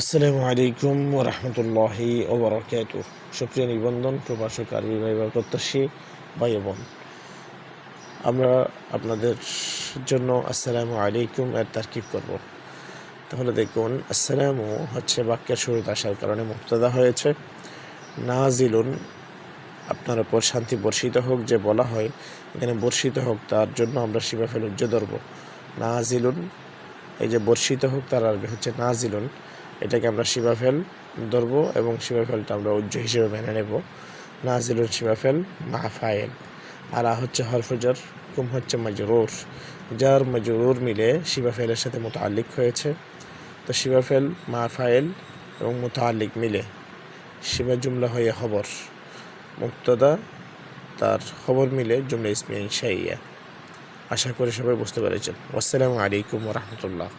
আসসালামু আলাইকুম রহমতুল্লাহি ওবরাকাতু সুপ্রিয় নিবন্ধন প্রবাসক ভাইবার প্রত্যাশী ভাই বোন, আমরা আপনাদের জন্য আসসালামু আলাইকুম এর তারকিব করব। তাহলে দেখুন, আসসালামু হচ্ছে বাক্যের শুরুতে আসার কারণে মুক্তদা হয়েছে। নাজিলুন, আপনার ওপর শান্তি বর্ষিত হোক যে বলা হয়, এখানে বর্ষিত হোক তার জন্য আমরা শিবা ফেল উজ্জ্ব ধরব। নাজিলুন, এই যে বর্ষিত হোক তার আরবি হচ্ছে নাজিলুন। এটাকে আমরা শিবাফেল ধরবো এবং শিবাফেলটা আমরা উজ্জ্ব হিসেবে মেনে নেব। নাজিলুন শিবাফেল মাহফায়েল আর আ হচ্ছে হরফজর কুম হচ্ছে মাজরুর। যার মাজরুর মিলে শিবাফেলের সাথে মোতাল্লিক হয়েছে। তো শিবাফেল মাহফায়েল এবং মোতাল্লিক মিলে শিবা জুমলা হয়ে খবর। মুক্তদা, তার খবর মিলে জুমলা ইসমিয়া ইনশাইয়া। আশা করি সবাই বুঝতে পেরেছেন। আসসালামু আলাইকুম রহমতুল্লাহ।